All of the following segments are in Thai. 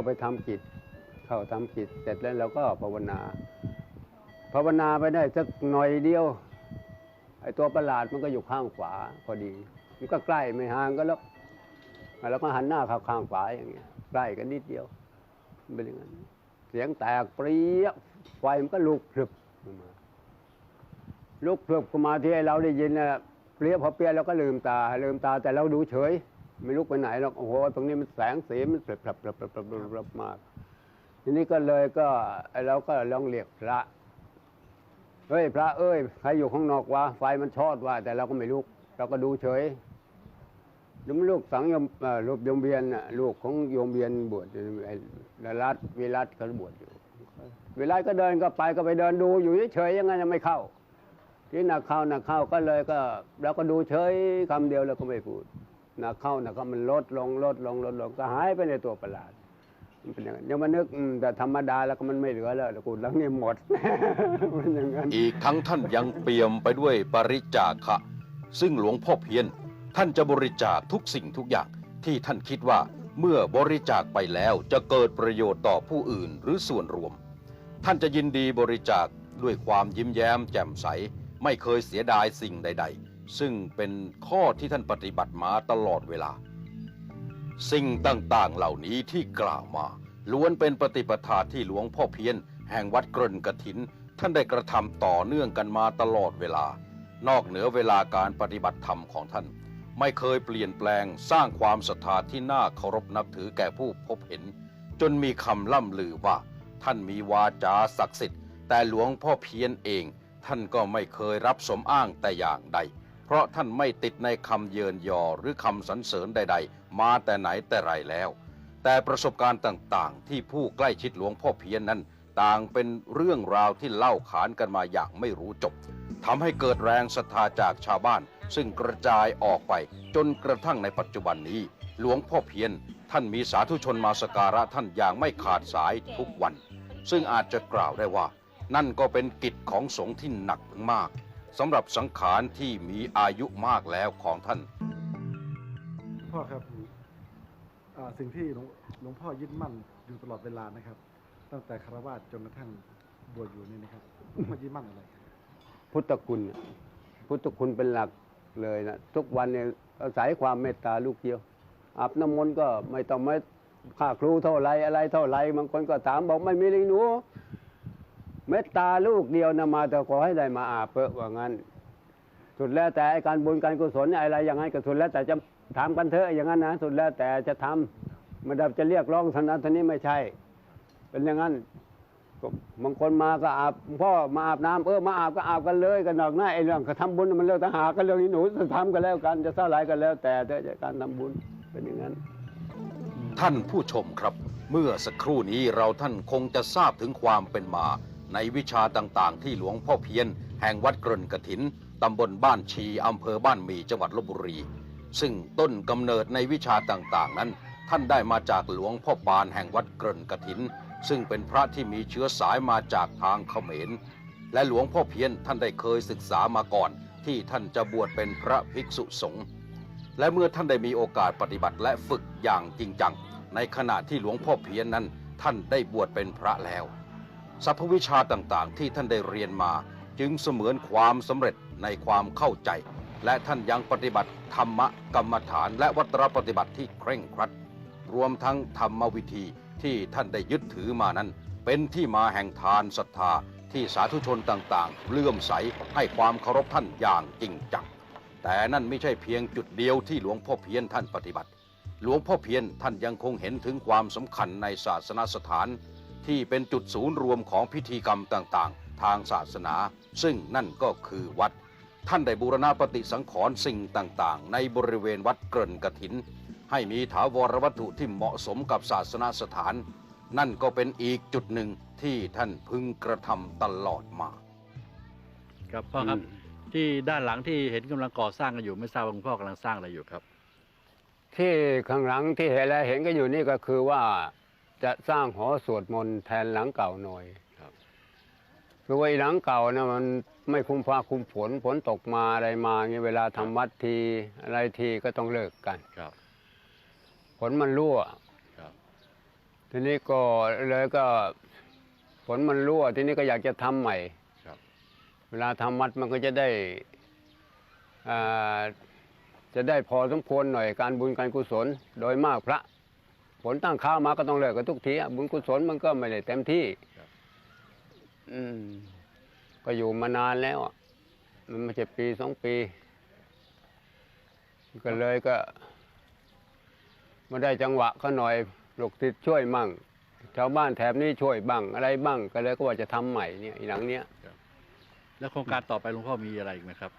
าไปทำกิจเข้าทำกิจเสร็จแล้วเราก็ภาวนา ภาวนาไปได้สักหน่อยเดียว ไอ้ตัวประหลาดมันก็อยู่ข้างขวาพอดี มันก็ใกล้ไม่ห่างก็แล้วแล้วก็หันหน้าเข้าข้างขวาอย่างเงี้ย ใกล้กันนิดเดียวมันเป็นอย่างนั้นเสียงแตกเปรี้ยไฟมันก็ลุกพรึบมาลุกพรึบเข้ามาที่เราได้ยินนะเปรี้ยพอเปรี้ยเราก็ลืมตาลืมตาแต่เราดูเฉย ไม่ลุกไปไหนหรอกโอ้โหตรงนี้มันแสงสีมันเปรับปรับปรับปรับปรับมาก ทีนี้ก็เลยก็ไอ้เราก็ลองเรียกพระเฮ้ยพระเอ้ยใครอยู่ข้างนอกวะไฟมันชอดว่าแต่เราก็ไม่ลุก เราก็ดูเฉยลุมลูกสังยมลูกโยมเบียนน่ะลูกของโยมเบียนบวชอยู่ไอ้นรัตวิรัตเขาบวชอยู่วิรัตก็เดินก็ไปก็ไปเดินดูอยู่เฉยๆยังไงยังไม่เข้าที่หนักเข้าหนักเข้าก็เลยก็เราก็ดูเฉยคำเดียวแล้วก็ไม่พูด นักเข้านักเข้ามันลดลงลดลงลดลงก็หายไปในตัวประหลาดมันเป็นอย่างนั้นยังมานึกแต่ธรรมดาแล้วก็มันไม่เหลือแล้วกูแล้วนี่หมดมันอย่างนั้นอีกทั้งท่านยังเปี่ยมไปด้วยปริจาคะซึ่งหลวงพ่อเพียนท่านจะบริจาคทุกสิ่งทุกอย่างที่ท่านคิดว่าเมื่อบริจาคไปแล้วจะเกิดประโยชน์ต่อผู้อื่นหรือส่วนรวม ท่านจะยินดีบริจาคด้วยความยิ้มแย้มแจ่มใส ไม่เคยเสียดายสิ่งใด ๆ ซึ่งเป็นข้อที่ท่านปฏิบัติมาตลอดเวลา สิ่งต่างๆเหล่านี้ที่กล่าวมา ล้วนเป็นปฏิปทาที่หลวงพ่อเพียนแห่งวัดเกรนกถิน ท่านได้กระทำต่อเนื่องกันมาตลอดเวลา นอกเหนือเวลาการปฏิบัติธรรมของท่าน ไม่เคยเปลี่ยนแปลงสร้างความศรัทธาที่น่าเคารพนับถือแก่ผู้พบเห็น จนมีคำล่ำลือว่า ท่านมีวาจาศักดิ์สิทธิ์แต่หลวงพ่อเพียนเองท่านก็ไม่เคยรับสมอ้างแต่อย่างใด เพราะท่านไม่ติดในคำเยินยอหรือคำสรรเสริญใด ๆ มาแต่ไหนแต่ไรแล้ว แต่ประสบการณ์ต่างๆ ที่ผู้ใกล้ชิดหลวงพ่อเพียนนั้น ต่างเป็นเรื่องราวที่เล่าขานกันมาอย่างไม่รู้จบทำให้เกิดแรงศรัทธาจากชาวบ้าน ซึ่งกระจายออกไปจนกระทั่งในปัจจุบันนี้ หลวงพ่อเพียนท่านมีสาธุชนมาสกการะท่านอย่างไม่ขาดสายทุกวัน ซึ่งอาจจะกล่าวได้ว่า นั่นก็เป็นกิจของสงฆ์ที่หนักมาก สำหรับสังขารที่มีอายุมากแล้วของท่าน พ่อครับอ่าสิ่งที่หลวงหลวงพ่อยึดมั่นอยู่ตลอดเวลานะครับ ตั้งแต่คารวะจนกระทั่งบวชอยู่นี่นะครับหลวงพ่อยึดมั่นอะไรครับพุทธคุณน่ะพุทธคุณเป็นหลักเลยนะทุกวันเนี่ยอาศัยความเมตตาลูกเดียวอาบน้ำมนต์ก็ไม่ต้องไม่ค่าครูเท่าไรอะไรเท่าไรบางคนก็ถามบอกไม่มีเลยหนู เมตตาลูกเดียวนะมาแต่ขอให้ได้มาอาเปอะว่างั้น สุดแล้วแต่การบุญการกุศลอะไรอย่างนั้นก็สุดแล้วแต่จะทำกันเถอะอย่างนั้นนะสุดแล้วแต่จะทำไม่ได้จะเรียกร้องเท่านั้นเท่านี้ไม่ใช่ เป็นอย่างนั้นบางคนมาก็อาบพ่อมาอาบน้ำเออมาอาบก็อาบกันเลยกันนอกหน้าไอ้เรื่องก็ทำบุญมันเรื่องทหารกันเรื่องนี้หนูจะทำกันแล้วกันจะเท่าไหรกันแล้ว แต่เถอะการทำบุญเป็นอย่างนั้น ท่านผู้ชมครับ เมื่อสักครู่นี้เราท่านคงจะทราบถึงความเป็นมา ในวิชาต่างๆ ที่หลวงพ่อเพียน แห่งวัดเกรนกถิน ตำบลบ้านชี อำเภอบ้านมีจังหวัดลบบุรี ซึ่งต้นกำเนิดในวิชาต่างๆ นั้น ท่านได้มาจากหลวงพ่อปานแห่งวัดเกรนกถิน ซึ่งเป็นพระที่มีเชื้อสายมาจากทางเขมร และหลวงพ่อเพียนท่านได้เคยศึกษามาก่อน ที่ท่านจะบวชเป็นพระภิกษุสงฆ์และเมื่อท่านได้มีโอกาสปฏิบัติและฝึกอย่างจริงจังในขณะที่หลวงพ่อเพียนนั้นท่านได้บวชเป็นพระแล้ว สรรพวิชาต่างๆ ที่ท่านได้เรียนมา จึงเสมือนความสำเร็จในความเข้าใจ และท่านยังปฏิบัติธรรมกรรมฐาน และวัตรปฏิบัติที่เคร่งครัด รวมทั้งธรรมวิธีที่ท่านได้ยึดถือมานั้น เป็นที่มาแห่งทานศรัทธาที่สาธุชนต่างๆ เลื่อมใสให้ความเคารพท่านอย่างจริงจัง แต่นั่นไม่ใช่เพียงจุดเดียวที่หลวงพ่อเพียนท่านปฏิบัติ หลวงพ่อเพียนท่านยังคงเห็นถึงความสำคัญในศาสนสถาน ที่เป็นจุดศูนย์รวมของพิธีกรรมต่างๆ ทางศาสนา ซึ่งนั่นก็คือวัด ท่านได้บูรณะปฏิสังขรณ์สิ่งต่างๆ ในบริเวณวัดเกริ่นกถิน ให้มีถาวรวัตถุที่เหมาะสมกับศาสนสถาน นั่นก็เป็นอีกจุดหนึ่งที่ท่านพึงกระทำตลอดมาครับพ่อครับอืมที่ด้านหลังที่เห็นกำลังก่อสร้างกันอยู่ไม่ทราบว่าคุณพ่อกำลังสร้างอะไรอยู่ครับ ที่ข้างหลังที่เห็นแล้วเห็นก็อยู่นี่ก็คือว่า จะสร้างหอสวดมนต์แทนหลังเก่าหน่อยครับคือว่าไอ้หลังเก่านะมันไม่คุ้มฟ้าคุ้มฝนฝนตกมาอะไรมาเงี้ยเวลาทำวัดทีอะไรทีก็ต้องเลิกกันครับฝนมันรั่วครับทีนี้ก็เลยก็ฝนมันรั่ว ทีนี้ก็อยากจะทำใหม่ครับเวลาทำวัดมันก็จะได้อ่าจะได้พอสมควรหน่อยการบุญการกุศล โดยมากพระ ผลตั้งข้าวมาก็ต้องเลิกกันทุกทีอะบุญกุศลมันก็ไม่ได้เต็มที่ อืม ก็อยู่มานานแล้วอะมันไม่ใช่ปีสองปี ก็เลยก็มาได้จังหวะเขาหน่อยลูกติดช่วยมั่งชาวบ้านแถบนี้ช่วยบ้างอะไรบ้างก็เลยก็ว่าจะทำใหม่เนี่ยอีหลังเนี้ยแล้วโครงการต่อไปหลวงพ่อมีอะไรอีกไหมครับ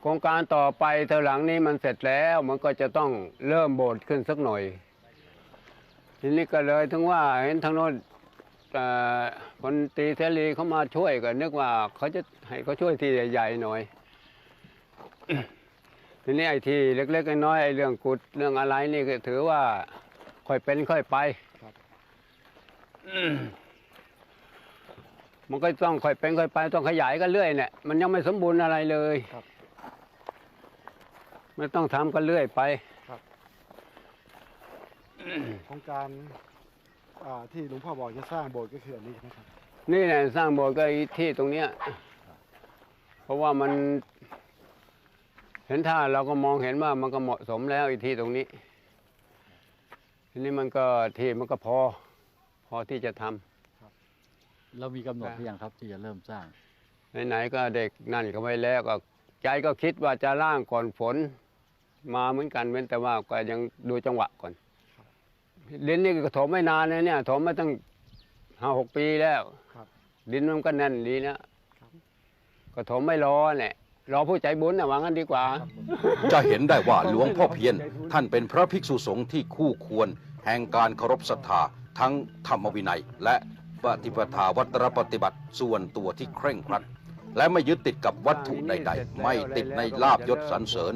โครงการต่อไปเธอหลังนี้มันเสร็จแล้วมันก็จะต้องเริ่มโบสถ์ขึ้นสักหน่อย ทีนี้ก็เลยถึงว่าเห็นทางโน้นเอ่อคนตรีเสรีเขามาช่วยก็นึกว่าเขาจะให้เขาช่วยที่ใหญ่ๆหน่อย ทีนี้ไอ้ที่เล็กๆน้อยๆไอ้เรื่องกุดเรื่องอะไรนี่ก็ถือว่าค่อยเป็นค่อยไปครับอืมมันก็ต้องค่อยเป็นค่อยไปต้องขยายกันเรื่อยเนี่ยมันยังไม่สมบูรณ์อะไรเลยครับไม่ต้องทำกันเรื่อยไป โครงการอ่าที่หลวงพ่อบอกจะสร้างโบสถ์ก็คืออันนี้นะครับ นี่แหละสร้างโบสถ์ก็อีที่ตรงเนี้ย เพราะว่ามัน เห็นท่าเราก็มองเห็นว่ามันก็เหมาะสมแล้วอีที่ตรงนี้ ทีนี้มันก็ที่มันก็พอ พอที่จะทำเรามีกำหนดครับหรือยังครับ ที่จะเริ่มสร้างไหนๆก็เด็กนั่นก็ไว้แล้วก็ใจก็คิดว่าจะร่างก่อนฝน มาเหมือนกันเว้นแต่ว่าก็ยังดูจังหวะก่อน ดินนี่ก็ถมไม่นานนะเนี่ยถมมาตั้งห้าหกปีแล้วครับดินมันก็แน่นดีนะครับก็ถมไม่รอเนี่ยรอผู้ใจบุญนะว่างั้นดีกว่า จะเห็นได้ว่าหลวงพ่อเพียรท่านเป็นพระภิกษุสงฆ์ที่คู่ควร แห่งการเคารพศรัทธาทั้งธรรมวินัย และปฏิปทาวัตรปฏิบัติส่วนตัวที่เคร่งครัด และไม่ยึดติดกับวัตถุใด ๆ ไม่ติดในลาบยศสรรเสริญ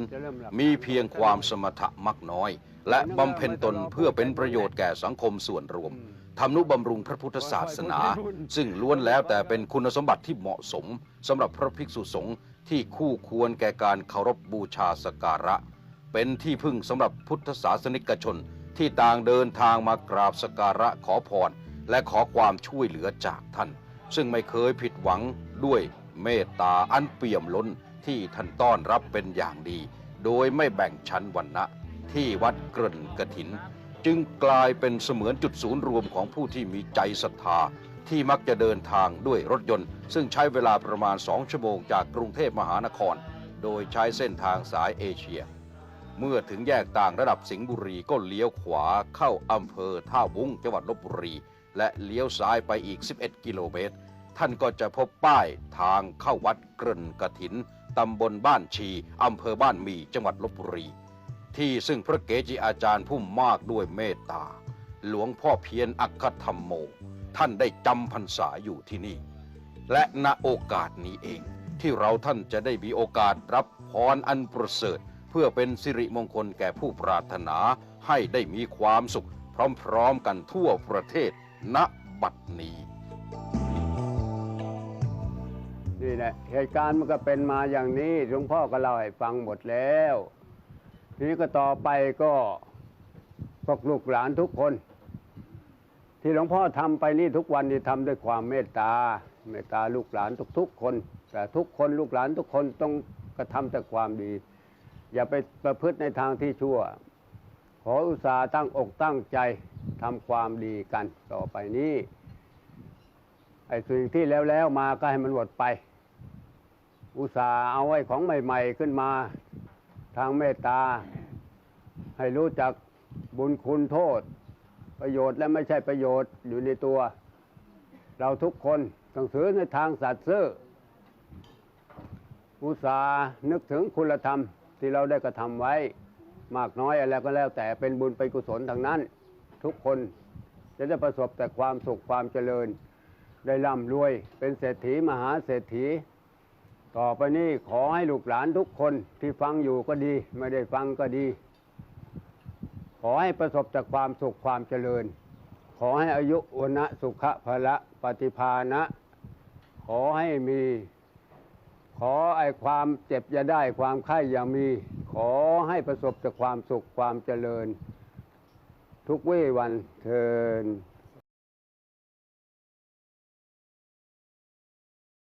มีเพียงความสมถะมักน้อย และบำเพ็ญตนเพื่อเป็นประโยชน์แก่สังคมส่วนรวมทำนุบำรุงพระพุทธศาสนา ซึ่งล้วนแล้วแต่เป็นคุณสมบัติที่เหมาะสมสำหรับพระภิกษุสงฆ์ที่คู่ควรแก่การเคารพบูชาสการะ เป็นที่พึ่งสำหรับพุทธศาสนิกชนที่ต่างเดินทางมากราบสการะขอพรและขอความช่วยเหลือจากท่าน ซึ่งไม่เคยผิดหวังด้วยเมตตาอันเปี่ยมล้นที่ท่านต้อนรับเป็นอย่างดี โดยไม่แบ่งชั้นวรรณะ ที่วัดเกริ่นกระถิน จึงกลายเป็นเสมือนจุดศูนย์รวมของผู้ที่มีใจศรัทธา ที่มักจะเดินทางด้วยรถยนต์ ซึ่งใช้เวลาประมาณ 2 ชั่วโมงจากกรุงเทพมหานคร โดยใช้เส้นทางสายเอเชีย เมื่อถึงแยกต่างระดับสิงห์บุรีก็เลี้ยวขวาเข้าอำเภอท่าวุ้งจังหวัดลบบุรี และเลี้ยวซ้ายไปอีก 11 กิโลเมตร ท่านก็จะพบป้ายทางเข้าวัดเกริ่นกระถินตำบลบ้านชี อำเภอบ้านมี จังหวัดลบบุรี ที่ซึ่งพระเกจิอาจารย์ผู้มากด้วยเมตตา หลวงพ่อเพียรอักขธรรมโม ท่านได้จำพรรษาอยู่ที่นี่ และณโอกาสนี้เองที่เราท่านจะได้มีโอกาสรับพรอันประเสริฐ เพื่อเป็นสิริมงคลแก่ผู้ปรารถนาให้ได้มีความสุข พร้อมๆกันทั่วประเทศ ณบัดนี้นี่แหละเหตุการณ์มันก็เป็นมาอย่างนี้หลวงพ่อก็เล่าให้ฟังหมดแล้ว ทีนี้ก็ต่อไปก็พวกลูกหลานทุกคน ที่หลวงพ่อทำไปนี่ทุกวันนี่ทำด้วยความเมตตา เมตตาลูกหลานทุกๆคน แต่ทุกคนลูกหลานทุกคนต้องกระทำแต่ความดี อย่าไปประพฤติในทางที่ชั่ว ขออุตสาห์ตั้งอกตั้งใจทำความดีกันต่อไปนี้ไอ้สิ่งที่แล้วแล้วๆมาก็ให้มันหมดไป อุตส่าห์เอาไว้ของใหม่ ๆ ขึ้นมา ทางเมตตา ให้รู้จักบุญคุณโทษ ประโยชน์และไม่ใช่ประโยชน์อยู่ในตัว เราทุกคนต้องถือในทางสัตย์ซื่ออุตส่าห์นึกถึงคุณธรรมที่เราได้กระทำไว้ มากน้อยอะไรก็แล้วแต่เป็นบุญเป็นกุศลทางนั้น ทุกคนจะได้ประสบแต่ความสุขความเจริญ ได้ร่ำรวยเป็นเศรษฐีมหาเศรษฐี ต่อไปนี้ขอให้ลูกหลานทุกคนที่ฟังอยู่ก็ดี ไม่ได้ฟังก็ดี ขอให้ประสบแต่ความสุขความเจริญ ขอให้อายุวนะสุขะละปฏิภาณะ ขอให้มี ขอไอ้ความเจ็บอย่าได้ความไข้อย่ามี ขอให้ประสบแต่ความสุขความเจริญ ทุกวี่วันเทิน